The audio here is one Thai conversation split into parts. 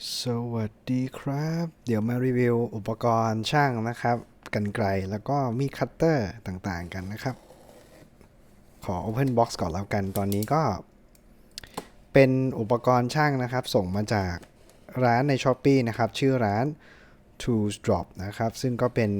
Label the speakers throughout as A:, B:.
A: สวัสดีครับ เดี๋ยวมารีวิวอุปกรณ์ช่างนะครับ กันไกลแล้วก็มีคัตเตอร์ต่างๆกันนะครับ ขอ Open Box ก่อนแล้วกัน ตอนนี้ก็ เป็นอุปกรณ์ช่างนะครับ ส่งมาจากร้านใน s h อ p e e นะครับ ชื่อร้าน Tools Drop นะครับ ซึ่งก็เป็น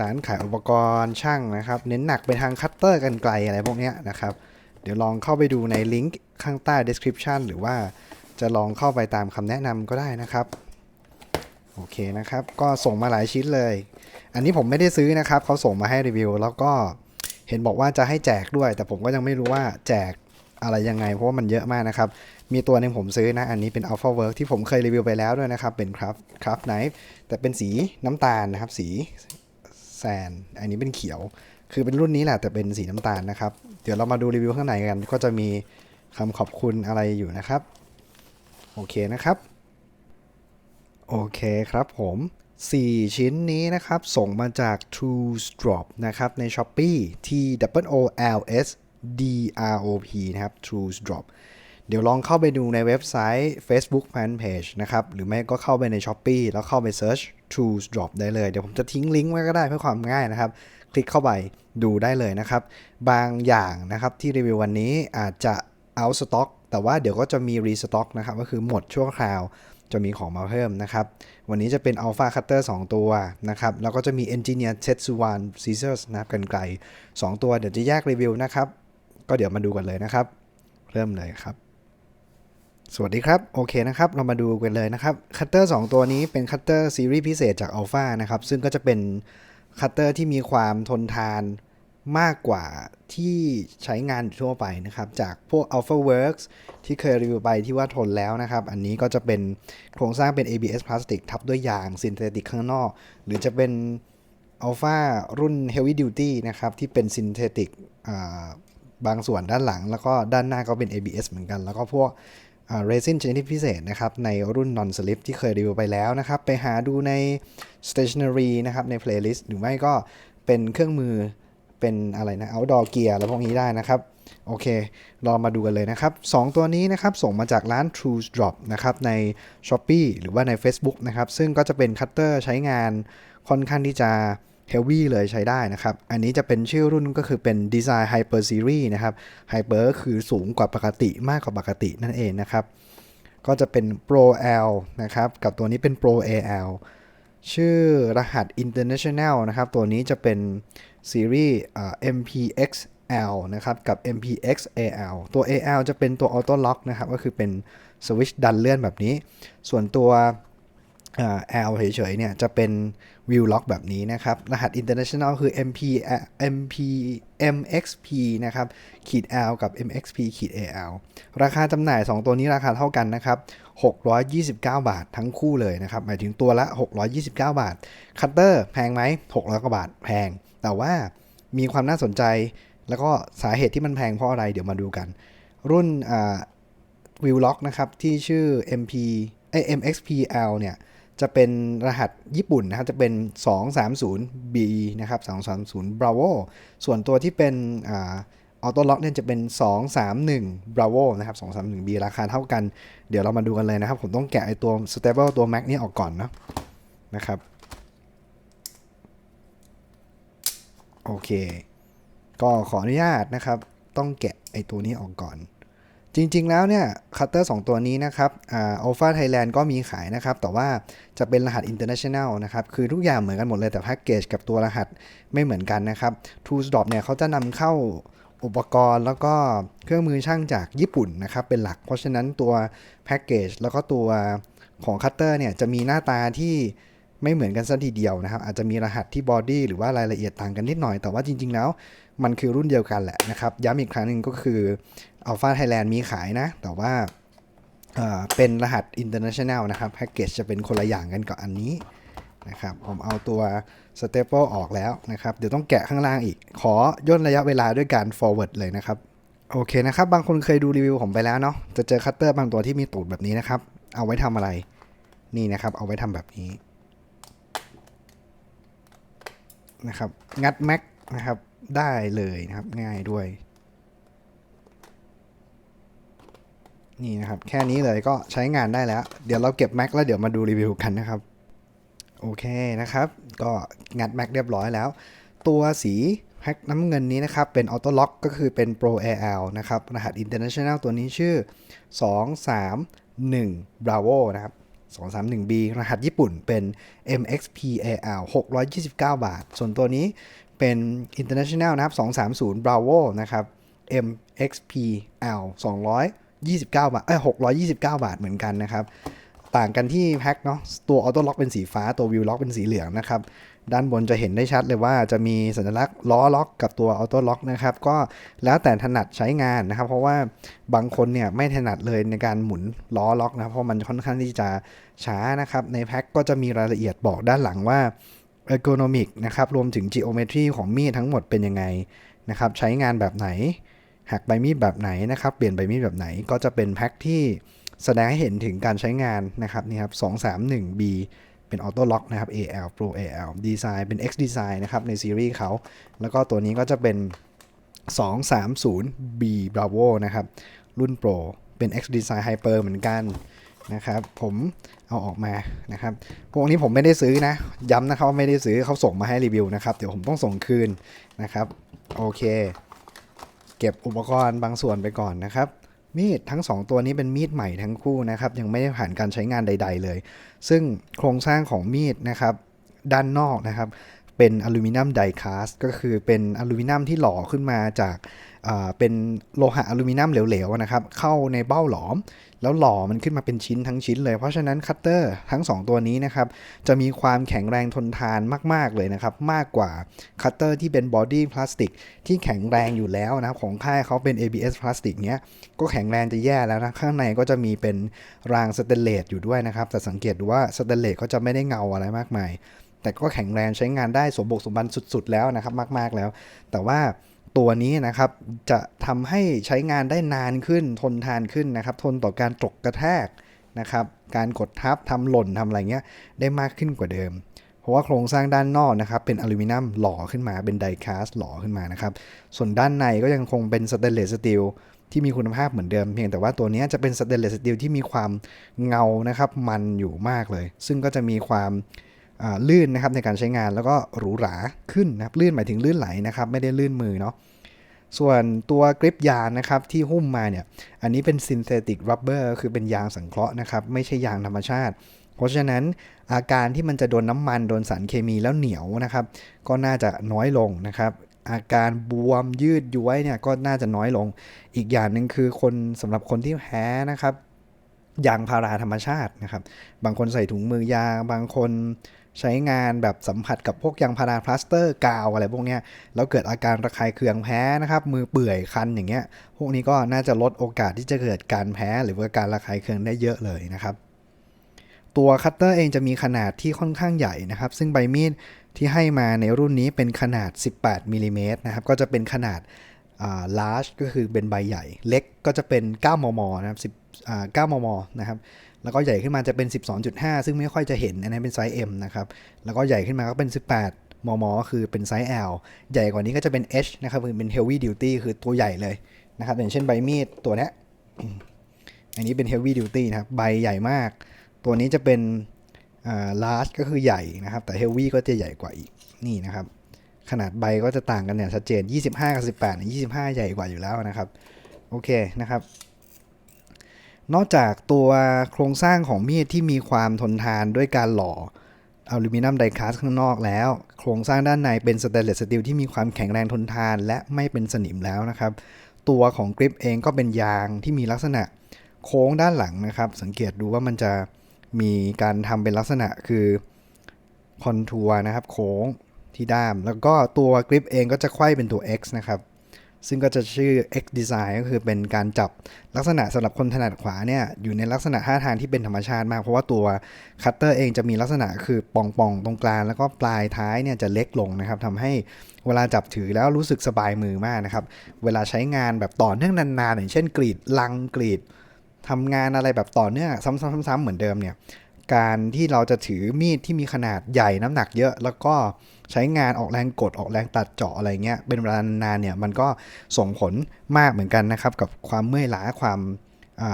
A: ร้านขายอุปกรณ์ช่างนะครับ เน้นหนักไปทางคัตเตอร์กันไกลอะไรพวกนี้นะครับ เดี๋ยวลองเข้าไปดูในลิงก์ข้างใต้ description หรือว่า จะลองเข้าไปตามคำแนะนำก็ได้นะครับโอเคนะครับ ก็ส่งมาหลายชิ้นเลย อันนี้ผมไม่ได้ซื้อนะครับ เขาส่งมาให้รีวิว แล้วก็เห็นบอกว่าจะให้แจกด้วย แต่ผมก็ยังไม่รู้ว่าแจกอะไรยังไง เพราะว่ามันเยอะมากนะครับ มีตัวหนึ่งผมซื้อนะ อันนี้เป็น Alpha Work ที่ผมเคยรีวิวไปแล้วด้วยนะครับ เป็น Craft Craft Knife แต่เป็นสีน้ำตาลนะครับ สีแซน อันนี้เป็นเขียว คือเป็นรุ่นนี้แหละแต่เป็นสีน้ำตาลนะครับ เดี๋ยวเรามาดูรีวิวข้างในกัน ก็จะมีคำขอบคุณอะไรอยู่นะครับ โอเคนะครับ โอเคครับผม 4 ชิ้นนี้นะครับ ส่งมาจาก True Drop นะครับ ใน s h อ p e e T W O L S D R O P นะครับ True Drop เดี๋ยวลองเข้าไปดูในเว็บไซต์ Facebook Fanpage นะครับ หรือไม่ก็เข้าไปใน s h อ p e e แล้วเข้าไป Search True Drop ได้เลย เดี๋ยวผมจะทิ้งลิงก์ไว้ก็ได้เพื่อความง่ายนะครับ คลิกเข้าไปดูได้เลยนะครับ บางอย่างนะครับที่รีวิววันนี้อาจจะ out stock แต่ว่าเดี๋ยวก็จะมี restock นะครับ ก็คือหมดชั่วคราวจะมีของมาเพิ่มนะครับ วันนี้จะเป็น Alpha Cutter 2 ตัวนะครับ แล้วก็จะมี Engineer Tetsuwan Scissors นะครับกันไกล 2 ตัวเดี๋ยวจะแยกรีวิวนะครับ ก็เดี๋ยวมาดูกันเลยนะครับ เริ่มเลยครับ สวัสดีครับ โอเคนะครับ เรามาดูกันเลยนะครับ คัตเตอร์ 2 ตัวนี้เป็นคัตเตอร์ซีรีส์พิเศษจาก Alpha นะครับ ซึ่งก็จะเป็นคัตเตอร์ที่มีความทนทาน มากกว่าที่ใช้งานทั่วไปนะครับ จากพวก Alpha Works ที่เคยรีวิวไปที่ว่าทนแล้วนะครับ อันนี้ก็จะเป็นโครงสร้างเป็น ABS พลาสติกทับด้วยยางซินเทติกข้างนอก หรือจะเป็น Alpha รุ่น Heavy Duty นะครับ ที่เป็นซินเทติกบางส่วนด้านหลัง แล้วก็ด้านหน้าก็เป็น ABS เหมือนกัน แล้วก็พวกเรซินชนิดพิเศษนะครับ ในรุ่น Non Slip ที่เคยรีวิวไปแล้วนะครับ ไปหาดูใน Stationery นะครับ ใน playlist หรือไม่ก็เป็นเครื่องมือ เป็นอะไรนะ outdoor gear แล้วพวกนี้ได้นะครับ โอเค เรามาดูกันเลยนะครับ 2 ตัวนี้นะครับ ส่งมาจากร้าน True Drop นะครับ ใน s h อ p e e หรือว่าใน Facebook นะครับ ซึ่งก็จะเป็นคัตเตอร์ใช้งานค่อนข้างที่จะ heavy เลยใช้ได้นะครับ อันนี้จะเป็นชื่อรุ่นก็คือเป็น Design Hyper Series นะครับ Hyper ก็คือสูงกว่าปกติมากกว่าปกตินั่นเองนะครับ ก็จะเป็น Pro L นะครับ กับตัวนี้เป็น Pro AL ชื่อรหัส International นะครับ ตัวนี้จะเป็นซีรีส์ MPXL นะครับกับ MPXAL ตัว AL จะเป็นตัว Auto Lock นะครับ ก็คือเป็นสวิตช์ดันเลื่อนแบบนี้ ส่วนตัว L เฉยๆเนี่ยจะเป็น View Lock แบบนี้นะครับ รหัส International คือ MP MP MXP นะครับขีด L กับ MXP ขีด AL ราคาจำหน่าย 2 ตัวนี้ราคาเท่ากันนะครับ 629 บาททั้งคู่เลยนะครับ หมายถึงตัวละ 629 บาท คัตเตอร์แพงไหม600กว่าบาทแพง แต่ว่ามีความน่าสนใจ แล้วก็สาเหตุที่มันแพงเพราะอะไรเดี๋ยวมาดูกัน รุ่นวิวล็อกนะครับ ที่ชื่อ MP เอ MXPL เนี่ยจะเป็นรหัสญี่ปุ่นนะครับ จะเป็น 230B นะครับ 230 Bravo ส่วนตัวที่เป็น ออโต้ล็อกเนี่ยจะเป็น 231 Bravo นะครับ 231B ราคาเท่ากัน เดี๋ยวเรามาดูกันเลยนะครับ ผมต้องแกะไอตัว Stable ตัว Mac นี่ออกก่อนนะนะครับโอเค ก็ขออนุญาตนะครับ ต้องแกะไอตัวนี้ออกก่อน จริงๆแล้วเนี่ยคัตเตอร์2ตัวนี้นะครับอ่า Alpha Thailand ก็มีขายนะครับ แต่ว่าจะเป็นรหัส International นะครับ คือทุกอย่างเหมือนกันหมดเลยแต่แพ็กเกจกับตัวรหัสไม่เหมือนกันนะครับ True Drop เนี่ยเขาจะนำเข้า อุปกรณ์แล้วก็เครื่องมือช่างจากญี่ปุ่นนะครับเป็นหลัก เพราะฉะนั้นตัวแพ็กเกจแล้วก็ตัวของคัตเตอร์เนี่ยจะมีหน้าตาที่ไม่เหมือนกันซะทีเดียวนะครับ อาจจะมีรหัสที่บอดี้หรือว่ารายละเอียดต่างกันนิดหน่อย แต่ว่าจริง ๆ แล้ว มันคือรุ่นเดียวกันแหละนะครับ ย้ำอีกครั้งหนึ่งก็คือ Alpha Thailand มีขายนะ แต่ว่าเป็นรหัส International นะครับแพ็กเกจจะเป็นคนละอย่างกันกับอันนี้นะครับ ผมเอาตัว Staple ออกแล้วนะครับ เดี๋ยวต้องแกะข้างล่างอีก ขอย่นระยะเวลาด้วยการ forward เลยนะครับ โอเคนะครับ บางคนเคยดูรีวิวผมไปแล้วเนาะ จะเจอคัตเตอร์บางตัวที่มีตูดแบบนี้นะครับ เอาไว้ทำอะไร นี่นะครับ เอาไว้ทำแบบนี้นะครับ งัดแม็กนะครับ ได้เลยนะครับ ง่ายด้วย นี่นะครับ แค่นี้เลยก็ใช้งานได้แล้ว เดี๋ยวเราเก็บแม็กแล้วเดี๋ยวมาดูรีวิวกันนะครับ โอเคนะครับ ก็งัดแม็กเรียบร้อยแล้ว ตัวสีแพ็คน้ำเงินนี้นะครับ เป็นออโต้ล็อกก็คือเป็น Pro AL นะครับ รหัส International ตัวนี้ชื่อ 231 Bravo นะครับ 231B รหัสญี่ปุ่นเป็น MXPAL 629 บาท ส่วนตัวนี้เป็น International นะครับ 230 Bravo นะครับ MXPL 229 บาทเอ้ย629 บาทเหมือนกันนะครับ ต่างกันที่แพ็คเนาะตัวออโต้ล็อกเป็นสีฟ้าตัววิวล็อกเป็นสีเหลืองนะครับ ด้านบนจะเห็นได้ชัดเลยว่าจะมีสัญลักษณ์ล้อล็อกกับตัวออโต้ล็อกนะครับ ก็แล้วแต่ถนัดใช้งานนะครับ เพราะว่าบางคนเนี่ยไม่ถนัดเลยในการหมุนล้อล็อกนะครับเพราะมันค่อนข้างที่จะช้านะครับ ในแพ็คก็จะมีรายละเอียดบอกด้านหลังว่า ergonomic นะครับรวมถึง geometry ของมีดทั้งหมดเป็นยังไงนะครับ ใช้งานแบบไหนหักใบมีดแบบไหนนะครับ เปลี่ยนใบมีดแบบไหนก็จะเป็นแพ็คที่ แสดงให้เห็นถึงการใช้งานนะครับนี่ครับ 231B เป็นออโต้ล็อกนะครับ AL Pro AL ดีไซน์เป็น X Design นะครับ ในซีรีส์เขา แล้วก็ตัวนี้ก็จะเป็น 230B Bravo นะครับ รุ่น Pro เป็น X Design Hyper เหมือนกันนะครับ ผมเอาออกมานะครับ พวกนี้ผมไม่ได้ซื้อนะ ย้ำนะครับว่าไม่ได้ซื้อเขาส่งมาให้รีวิวนะครับ เดี๋ยวผมต้องส่งคืนนะครับ โอเค เก็บอุปกรณ์บางส่วนไปก่อนนะครับ มีดทั้ง 2 ตัวนี้เป็นมีดใหม่ทั้งคู่นะครับ ยังไม่ได้ผ่านการใช้งานใด ๆ เลย ซึ่งโครงสร้างของมีดนะครับ ด้านนอกนะครับ เป็นอลูมิเนียมไดคาสก็คือเป็นอลูมิเนียมที่หล่อขึ้นมาจาก เป็นโลหะอลูมิเนียมเหลวๆนะครับ เข้าในเบ้าหลอม แล้วหล่อมันขึ้นมาเป็นชิ้นทั้งชิ้นเลย เพราะฉะนั้นคัตเตอร์ทั้ง 2 ตัวนี้นะครับ จะมีความแข็งแรงทนทานมาก ๆ เลยนะครับ มากกว่าคัตเตอร์ที่เป็นบอดี้พลาสติกที่แข็งแรงอยู่แล้วนะครับ ของค่ายเขาเป็น ABS พลาสติกเนี้ย ก็แข็งแรงจะแย่แล้วนะ ข้างในก็จะมีเป็นรางสเตนเลสอยู่ด้วยนะครับ แต่สังเกตดูว่าสเตนเลสก็จะไม่ได้เงาอะไรมากมาย แต่ก็แข็งแรงใช้งานได้สมบุกสมบันสุด ๆ แล้วนะครับ มาก ๆแล้ว แต่ว่า ตัวนี้นะครับ จะทำให้ใช้งานได้นานขึ้นทนทานขึ้นนะครับ ทนต่อการตกกระแทกนะครับ การกดทับทำหล่นทำอะไรเงี้ยได้มากขึ้นกว่าเดิม เพราะว่าโครงสร้างด้านนอกนะครับ เป็นอลูมิเนียมหล่อขึ้นมาเป็นไดคาสหล่อขึ้นมานะครับ ส่วนด้านในก็ยังคงเป็นสเตนเลสสตีลที่มีคุณภาพเหมือนเดิม เพียงแต่ว่าตัวนี้จะเป็นสเตนเลสสตีลที่มีความเงานะครับ มันอยู่มากเลย ซึ่งก็จะมีความ ลื่นนะครับในการใช้งานแล้วก็หรูหราขึ้นนะครับลื่นหมายถึงลื่นไหลนะครับไม่ได้ลื่นมือเนาะส่วนตัวกริปยางนะครับที่หุ้มมาเนี่ยอันนี้เป็นซินเทติกรับเบอร์คือเป็นยางสังเคราะห์นะครับไม่ใช่ยางธรรมชาติ เพราะฉะนั้นอาการที่มันจะโดนน้ำมันโดนสารเคมีแล้วเหนียวนะครับ ก็น่าจะน้อยลงนะครับ อาการบวมยืดย้วยเนี่ยก็น่าจะน้อยลง อีกอย่างหนึ่งคือคนสำหรับคนที่แพ้นะครับยางพาราธรรมชาตินะครับ บางคนใส่ถุงมือยาง บางคน ใช้งานแบบสัมผัสกับพวกยางพาราพลาสเตอร์กาวอะไรพวกเนี้ยแล้วเกิดอาการระคายเคืองแพ้นะครับ มือเปื่อยคันอย่างเงี้ย พวกนี้ก็น่าจะลดโอกาสที่จะเกิดการแพ้หรือว่าการระคายเคืองได้เยอะเลยนะครับ ตัวคัตเตอร์เองจะมีขนาดที่ค่อนข้างใหญ่นะครับ ซึ่งใบมีดที่ให้มาในรุ่นนี้เป็นขนาด 18มิลลิเมตรนะครับ ก็จะเป็นขนาดา large ก็คือเป็นใบใหญ่ เล็กก็จะเป็น 9 มม นะครับ10 9 มม นะครับ แล้วก็ใหญ่ขึ้นมาจะเป็น 12.5 ซึ่งไม่ค่อยจะเห็น อันนี้นเป็นไซส์ M นะครับ แล้วก็ใหญ่ขึ้นมาก็เป็น 18 มมก็คือเป็นไซส์ L ใหญ่กว่านี้ก็จะเป็น H นะครับคือเป็น heavy duty คือตัวใหญ่เลยนะครับ อย่างเช่นใบมีดตัวนี้อันนี้เป็น heavy duty นะครับ ใบใหญ่มาก ตัวนี้จะเป็นอ่า large ก็คือใหญ่นะครับ แต่ heavy ก็จะใหญ่กว่าอีก นี่นะครับ ขนาดใบก็จะต่างกันอย่างชัดเจน 25 กับ 18เนี่ย25 ใหญ่กว่าอยู่แล้วนะครับ โอเคนะครับ นอกจากตัวโครงสร้างของมีดที่มีความทนทานด้วยการหล่ออลูมิเนียมไดคาสข้างนอกแล้ว โครงสร้างด้านในเป็นสเตนเลสสตีลที่มีความแข็งแรงทนทาน และไม่เป็นสนิมแล้วนะครับ ตัวของกริปเองก็เป็นยางที่มีลักษณะโค้งด้านหลังนะครับ สังเกตดูว่ามันจะมีการทำเป็นลักษณะคือคอนทัวร์นะครับโค้งที่ด้าม แล้วก็ตัวกริปเองก็จะไขว้เป็นตัว X นะครับ ซึ่งก็จะชื่อ X Design ก็คือเป็นการจับลักษณะสำหรับคนถนัดขวาเนี่ยอยู่ในลักษณะท่าทางที่เป็นธรรมชาติมาก เพราะว่าตัวคัตเตอร์เองจะมีลักษณะคือป่องๆตรงกลางแล้วก็ปลายท้ายเนี่ยจะเล็กลงนะครับทำให้เวลาจับถือแล้วรู้สึกสบายมือมากนะครับ เวลาใช้งานแบบต่อเนื่องนานๆอย่างเช่นกรีดลังกรีดทำงานอะไรแบบต่อเนื่องซ้ำๆๆๆเหมือนเดิมเนี่ย การที่เราจะถือมีดที่มีขนาดใหญ่น้ำหนักเยอะ แล้วก็ใช้งานออกแรงกดออกแรงตัดเจาะอะไรเงี้ยเป็นเวลานานเนี่ยมันก็ส่งผลมากเหมือนกันนะครับ กับความเมื่อยล้าความ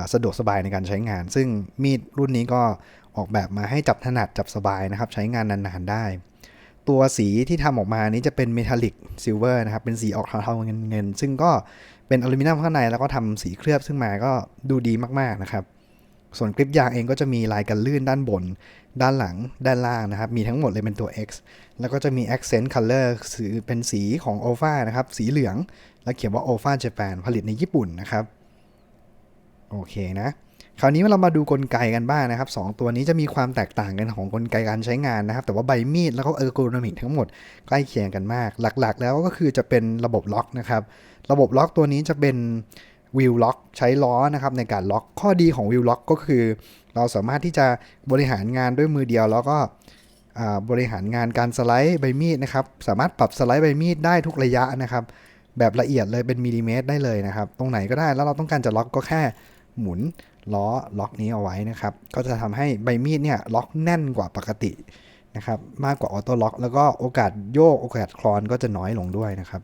A: าสะดวกสบายในการใช้งาน ซึ่งมีดรุ่นนี้ก็ออกแบบมาให้จับถนัดจับสบายนะครับ ใช้งานนานๆได้ ตัวสีที่ทำออกมานี้จะเป็นเมทัลลิกซิลเวอร์นะครับ เป็นสีออกเทาๆเงินๆซึ่งก็เป็นอลูมิเนียมข้างในแล้วก็ทำสีเคลือบซึ่งมาก็ดูดีมากๆนะครับ ส่วนกริปยางเองก็จะมีลายกันลื่นด้านบน ด้านหลัง ด้านล่างนะครับ มีทั้งหมดเลยเป็นตัว X แล้วก็จะมี accent color สีเป็นสีของ OFA นะครับ สีเหลือง แล้วเขียนว่า OFA Japan ผลิตในญี่ปุ่นนะครับ โอเคนะ คราวนี้เรามาดูกลไกกันบ้างนะครับสองตัวนี้จะมีความแตกต่างกันของกลไกการใช้งานนะครับ แต่ว่าใบมีดแล้วก็เออร์โกนอมิกทั้งหมดใกล้เคียงกันมาก หลักๆ แล้วก็คือจะเป็นระบบล็อกนะครับ ระบบล็อกตัวนี้จะเป็น วิลล็อกใช้ล้อนะครับในการล็อกข้อดีของวิลล็อกก็คือ เราสามารถที่จะบริหารงานด้วยมือเดียวแล้วก็บริหารงานการสไลด์ใบมีดนะครับ สามารถปรับสไลด์ใบมีดได้ทุกระยะนะครับ แบบละเอียดเลยเป็นมิลลิเมตรได้เลยนะครับ ตรงไหนก็ได้แล้วเราต้องการจะล็อกก็แค่หมุนล้อล็อกนี้เอาไว้นะครับ ก็จะทำให้ใบมีดเนี่ยล็อกแน่นกว่าปกตินะครับ มากกว่าออโต้ล็อก แล้วก็โอกาสโยกโอกาสคลอนก็จะน้อยลงด้วยนะครับ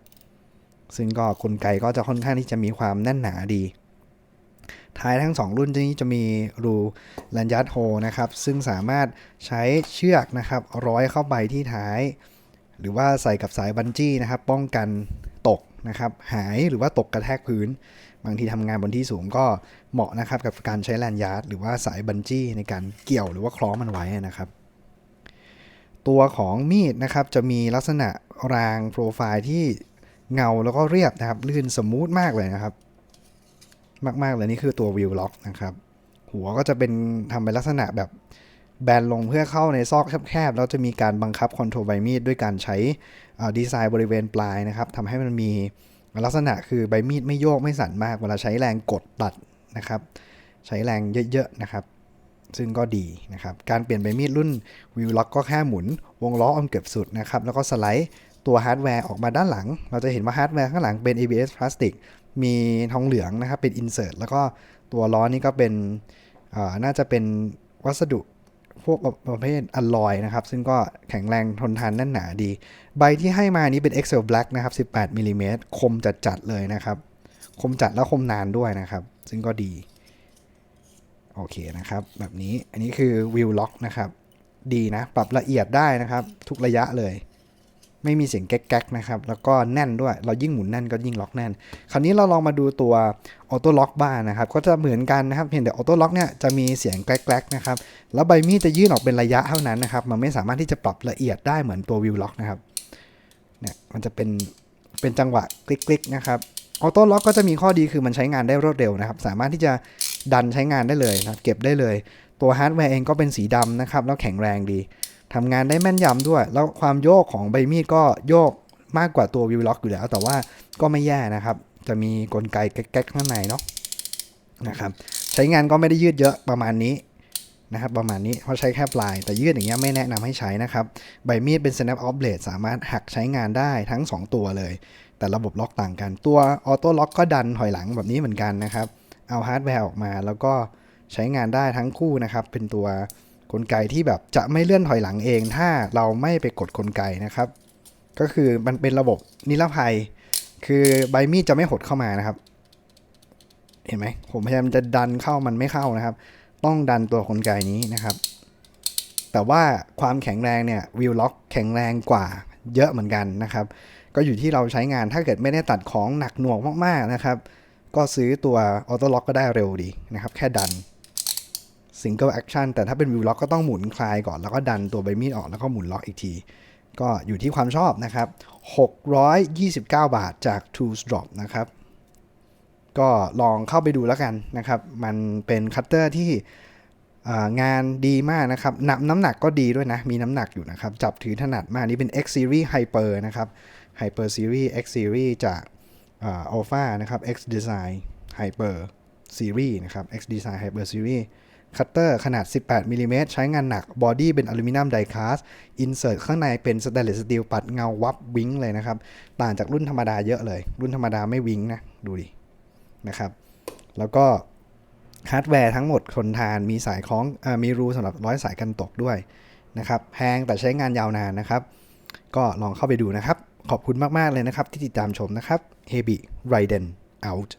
A: ซึ่งก็กลไกก็จะค่อนข้างที่จะมีความแน่นหนาดี ท้ายทั้ง 2 รุ่นนี้จะมีรูแลนยัดโฮนะครับ ซึ่งสามารถใช้เชือกนะครับร้อยเข้าไปที่ท้าย หรือว่าใส่กับสายบันจี้นะครับ ป้องกันตกนะครับ หายหรือว่าตกกระแทกพื้น บางทีทำงานบนที่สูงก็เหมาะนะครับกับการใช้แลนยาร์ดหรือว่าสายบันจี้ในการเกี่ยวหรือว่าคล้องมันไว้นะครับ ตัวของมีดนะครับจะมีลักษณะรางโปรไฟล์ที่ เงาแล้วก็เรียบนะครับ ลื่นสมูทมากเลยนะครับ มากๆเลยนี่คือตัววิวล็อกนะครับ หัวก็จะเป็นทำเป็นลักษณะแบบแบนลงเพื่อเข้าในซอกแคบๆแล้วจะมีการบังคับคอนโทรลใบมีดด้วยการใช้ดีไซน์บริเวณปลายนะครับทำให้มันมีลักษณะคือใบมีดไม่โยกไม่สั่นมาก เวลาใช้แรงกดตัดนะครับ ใช้แรงเยอะๆนะครับ ซึ่งก็ดีนะครับ การเปลี่ยนใบมีดรุ่นวิวล็อกก็แค่หมุนวงล้ออมเก็บสุดนะครับ แล้วก็สไลด์ ตัวฮาร์ดแวร์ออกมาด้านหลัง เราจะเห็นว่าฮาร์ดแวร์ข้างหลังเป็น ABS พลาสติก มีทองเหลืองนะครับ เป็นอินเสิร์ตแล้วก็ตัวล้อนี่ก็เป็นอ่าน่าจะเป็นวัสดุพวกประเภทอลลอยนะครับ ซึ่งก็แข็งแรงทนทานแน่นหนาดี ใบที่ให้มานี้เป็น Excel Black นะครับ 18มิลลิเมตรคมจัดๆเลยนะครับ คมจัดแล้วคมนานด้วยนะครับ ซึ่งก็ดี โอเคนะครับ แบบนี้ อันนี้คือวิวล็อกนะครับ ดีนะ ปรับละเอียดได้นะครับ ทุกระยะเลย ไม่มีเสียงแก๊กๆนะครับ แล้วก็แน่นด้วย เรายิ่งหมุนแน่นก็ยิ่งล็อกแน่น คราวนี้เราลองมาดูตัวออโต้ล็อกบ้างนะครับ ก็จะเหมือนกันนะครับ เพียงแต่ออโต้ล็อกเนี่ยจะมีเสียงแก๊กๆนะครับ แล้วใบมีดจะยื่นออกเป็นระยะเท่านั้นนะครับ มันไม่สามารถที่จะปรับละเอียดได้เหมือนตัววิวล็อกนะครับ เนี่ย มันจะเป็น เป็นจังหวะคลิกๆนะครับ ออโต้ล็อกก็จะมีข้อดีคือมันใช้งานได้รวดเร็วนะครับ สามารถที่จะดันใช้งานได้เลยนะ เก็บได้เลย ตัวฮาร์ดแวร์เองก็เป็นสีดำนะครับ แล้วแข็งแรงดี ทำงานได้แม่นยำด้วย แล้วความโยกของใบมีดก็โยกมากกว่าตัววิวล็อกอยู่แล้ว แต่ว่าก็ไม่แย่นะครับ จะมีกลไกแก๊กๆข้างในเนาะนะครับใช้งานก็ไม่ได้ยืดเยอะประมาณนี้นะครับประมาณนี้เพราะใช้แค่ปลาย แต่ยืดอย่างเงี้ยไม่แนะนำให้ใช้นะครับ ใบมีดเป็น snap off blade สามารถหักใช้งานได้ทั้ง 2 ตัวเลย แต่ระบบล็อกต่างกัน ตัวออโต้ล็อกก็ดันถอยหลังแบบนี้เหมือนกันนะครับ เอาฮาร์ดแวร์ออกมาแล้วก็ใช้งานได้ทั้งคู่นะครับ เป็นตัว กลไกที่แบบจะไม่เลื่อนถอยหลังเอง ถ้าเราไม่ไปกดกลไกนะครับ ก็คือมันเป็นระบบนิรภัย คือใบมีดจะไม่หดเข้ามานะครับ เห็นไหมผมพยายามจะดันเข้ามันไม่เข้านะครับ ต้องดันตัวกลไกนี้นะครับ แต่ว่าความแข็งแรงเนี่ยวิวล็อกแข็งแรงกว่าเยอะเหมือนกันนะครับ ก็อยู่ที่เราใช้งานถ้าเกิดไม่ได้ตัดของหนักหน่วงมากๆนะครับ ก็ซื้อตัวออโต้ล็อกก็ได้เร็วดีนะครับ แค่ดัน Single Action แต่ถ้าเป็นวิวล็อกก็ต้องหมุนคลายก่อน แล้วก็ดันตัวใบมีดออกแล้วก็หมุนล็อกอีกที ก็อยู่ที่ความชอบนะครับ 629 บาทจาก Tools Drop นะครับ ก็ลองเข้าไปดูแล้วกันนะครับ มันเป็นคัตเตอร์ที่งานดีมากนะครับน้ำน้ำหนักก็ดีด้วยนะ มีน้ำหนักอยู่นะครับ จับถือถนัดมากนี่เป็น X Series Hyper นะครับ Hyper Series X Series จากอ่า Alpha นะครับ X Design Hyper Series นะครับ X Design Hyper Series คัตเตอร์ขนาด 18มิลลิเมตรใช้งานหนัก บอดี้เป็นอลูมิเนียมไดคาสอินเสิร์ตข้างในเป็นสแตนเลสสตีลปัดเงาวับวิงเลยนะครับ ต่างจากรุ่นธรรมดาเยอะเลย รุ่นธรรมดาไม่วิงนะ ดูดิ นะครับ แล้วก็ฮาร์ดแวร์ทั้งหมดทนทานมีสายคล้องอมีรูสำหรับร้อยสายกันตกด้วยนะครับแพงแต่ใช้งานยาวนานนะครับ ก็ลองเข้าไปดูนะครับ ขอบคุณมาก ๆ เลยนะครับ ที่ติดตามชมนะครับ h e b y Raiden out